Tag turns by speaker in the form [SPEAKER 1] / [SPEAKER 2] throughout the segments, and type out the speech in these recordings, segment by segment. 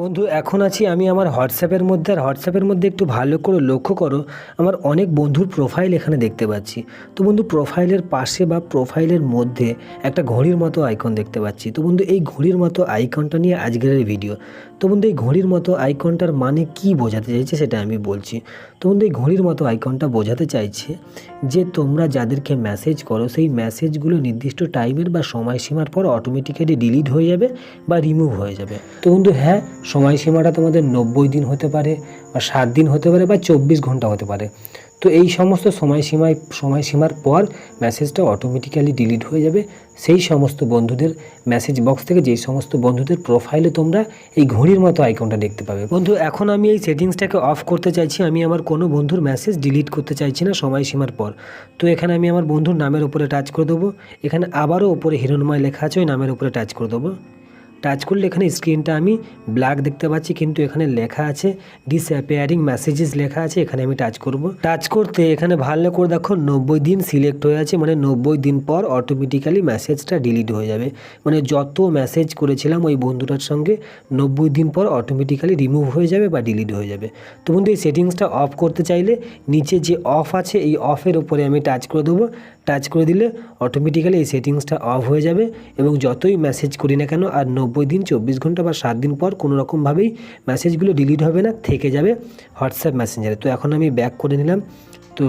[SPEAKER 1] বন্ধু, এখন আছি আমি আমার হোয়াটসঅ্যাপের মধ্যে। আর হোয়াটসঅ্যাপের মধ্যে একটু ভালো করে লক্ষ্য করো, আমার অনেক বন্ধুর প্রোফাইল এখানে দেখতে পাচ্ছি। তো বন্ধু প্রোফাইলের পাশে বা প্রোফাইলের মধ্যে একটা ঘড়ির মতো আইকন দেখতে পাচ্ছি। তো বন্ধু, এই ঘড়ির মতো আইকনটা নিয়ে আজকের এই ভিডিও তো বন্ধু, এই ঘড়ির মতো আইকনটার মানে কি বোঝাতে চাইছে সেটা আমি বলছি। তো বন্ধু, এই ঘড়ির মতো আইকনটা বোঝাতে চাইছে যে, তোমরা যাদেরকে মেসেজ করো, সেই মেসেজগুলো নির্দিষ্ট টাইমের বা সময়সীমার পর অটোমেটিক্যালি ডিলিট হয়ে যাবে বা রিমুভ হয়ে যাবে। তো বন্ধু হ্যাঁ সময়সীমাটা তোমাদের নব্বই দিন হতে পারে বা সাত দিন হতে পারে বা চব্বিশ ঘণ্টা হতে পারে। তো এই সমস্ত সময়সীমায়, সময়সীমার পর মেসেজটা অটোমেটিক্যালি ডিলিট হয়ে যাবে। সেই সমস্ত বন্ধুদের মেসেজ বক্স থেকে যেই সমস্ত বন্ধুদের প্রোফাইলে তোমরা এই ঘড়ির মতো আইকনটা দেখতে পাবে। বন্ধু, এখন আমি এই সেটিংসটাকে অফ করতে চাইছি। আমি আমার কোনো বন্ধুর মেসেজ ডিলিট করতে চাইছি না সময়সীমার পর। তো এখানে আমি আমার বন্ধুর নামের উপরে টাচ করে দেবো। এখানে আবারও উপরে হিরণময় লেখা আছে, ওই নামের উপরে টাচ করে দেবো। টাচ করলে এখানে স্ক্রিনটা আমি ব্ল্যাক দেখতে পাচ্ছি, কিন্তু এখানে লেখা আছে ডিসঅ্যাপিয়ারিং মেসেজেস লেখা আছে, এখানে আমি টাচ করব। টাচ করতে এখানে ভালো করে দেখো, নব্বই দিন সিলেক্ট হয়ে আছে মানে নব্বই দিন পর অটোমেটিক্যালি মেসেজটা ডিলিট হয়ে যাবে। মানে যত মেসেজ করেছিলাম ওই বন্ধুটার সঙ্গে, নব্বই দিন পর অটোমেটিক্যালি রিমুভ হয়ে যাবে বা ডিলিট হয়ে যাবে। তো বন্ধু, এই সেটিংসটা অফ করতে চাইলে নিচে যে অফ আছে, এই অফের উপরে আমি টাচ করে দেবো। টাচ করে দিলে অটোমেটিক্যালি এই সেটিংসটা অফ হয়ে যাবে এবং যতই মেসেজ করি না কেন, আর নব্বই দিন, চব্বিশ ঘণ্টা বা সাত দিন পর কোনো রকমভাবেই মেসেজগুলো ডিলিট হবে না, থেকে যাবে হোয়াটসঅ্যাপ মেসেঞ্জারে তো এখন আমি ব্যাক করে নিলাম। তো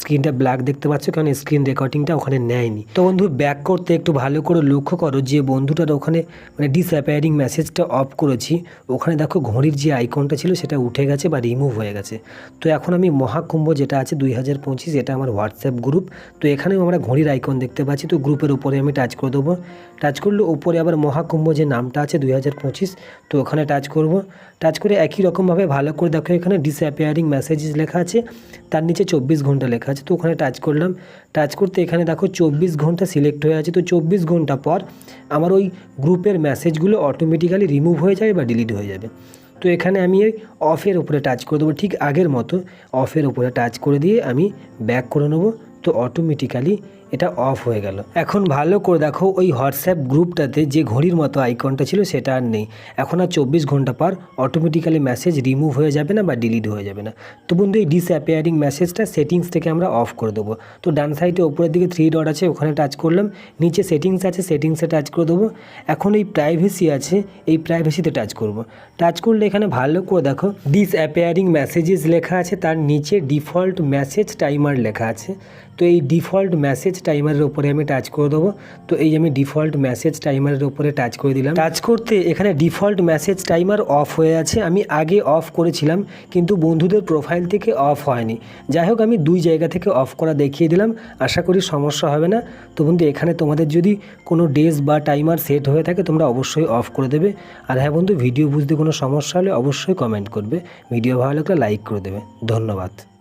[SPEAKER 1] স্ক্রিনটা ব্ল্যাক দেখতে পাচ্ছ, কারণ স্ক্রিন রেকর্ডিংটা ওখানে নেয়নি। তো বন্ধু ব্যাক করতে একটু ভালো করে লক্ষ্য করো যে বন্ধুটার ওখানে মানে ডিসঅ্যাপিয়ারিং মেসেজটা অফ করেছি। ওখানে দেখো ঘড়ির যে আইকনটা ছিল, সেটা উঠে গেছে বা রিমুভ হয়ে গেছে। তো এখন আমি মহাকুম্ভ যেটা আছে দুই হাজার পঁচিশ, এটা আমার হোয়াটসঅ্যাপ গ্রুপ তো এখানেও আমরা ঘড়ির আইকন দেখতে পাচ্ছি। তো গ্রুপের উপরে আমি টাচ করে দেবো। টাচ করলে উপরে আবার মহাকুম্ভ যে নামটা আছে দুই হাজার পঁচিশ, তো ওখানে টাচ করব। টাচ করে একই রকমভাবে ভালো করে দেখো, এখানে ডিসঅ্যাপিয়ারিং মেসেজেস লেখা আছে। তার নিচে চব্বিশ ঘণ্টা লেখা আছে, তো ওখানে টাচ করলাম। টাচ করতে এখানে দেখো চব্বিশ ঘণ্টা সিলেক্ট হয়ে আছে, তো চব্বিশ ঘণ্টা পর আমার ওই গ্রুপের মেসেজগুলো অটোমেটিক্যালি রিমুভ হয়ে যাবে বা ডিলিট হয়ে যাবে। তো এখানে আমি ওই অফের উপরে টাচ করে দেবো, ঠিক আগের মতো অফের উপরে টাচ করে দিয়ে আমি ব্যাক করে নেব, তো অটোমেটিক্যালি এটা অফ হয়ে গেল। এখন ভালো করে দেখো, ওই হোয়াটসঅ্যাপ গ্রুপটাতে যে ঘড়ির মতো আইকনটা ছিল সেটা আর নেই। এখন আর চব্বিশ ঘণ্টা পর অটোমেটিক্যালি মেসেজ রিমুভ হয়ে যাবে না বা ডিলিট হয়ে যাবে না। তো বন্ধু, এই ডিসঅ্যাপিয়ারিং মেসেজটা সেটিংস থেকে আমরা অফ করে দেবো। তো ডান সাইডে ওপরের দিকে থ্রি ডট আছে, ওখানে টাচ করলাম। নিচে সেটিংস আছে সেটিংসে টাচ করে দেবো। এখন এই প্রাইভেসি আছে, এই প্রাইভেসিতে টাচ করব। টাচ করলে এখানে ভালো করে দেখো ডিসঅ্যাপিয়ারিং মেসেজেস লেখা আছে, তার নিচে ডিফল্ট মেসেজ টাইমার লেখা আছে। তো এই ডিফল্ট মেসেজ টাইমারের উপরে আমি টাচ করে দেবো। তো এই আমি ডিফল্ট মেসেজ টাইমারের উপরে টাচ করে দিলাম। টাচ করতে এখানে ডিফল্ট মেসেজ টাইমার অফ হয়ে আছে। আমি আগে অফ করেছিলাম, কিন্তু বন্ধুদের প্রোফাইল থেকে অফ হয়নি। যাই হোক, আমি দুই জায়গা থেকে অফ করা দেখিয়ে দিলাম। আশা করি সমস্যা হবে না। তো বন্ধু, এখানে তোমাদের যদি কোনো ডেজ বা টাইমার সেট হয়ে থাকে, তোমরা অবশ্যই অফ করে দেবে। আর হ্যাঁ বন্ধু ভিডিও বুঝতে কোনো সমস্যা হলে অবশ্যই কমেন্ট করবে। ভিডিও ভালো লাগলে লাইক করে দেবে। ধন্যবাদ।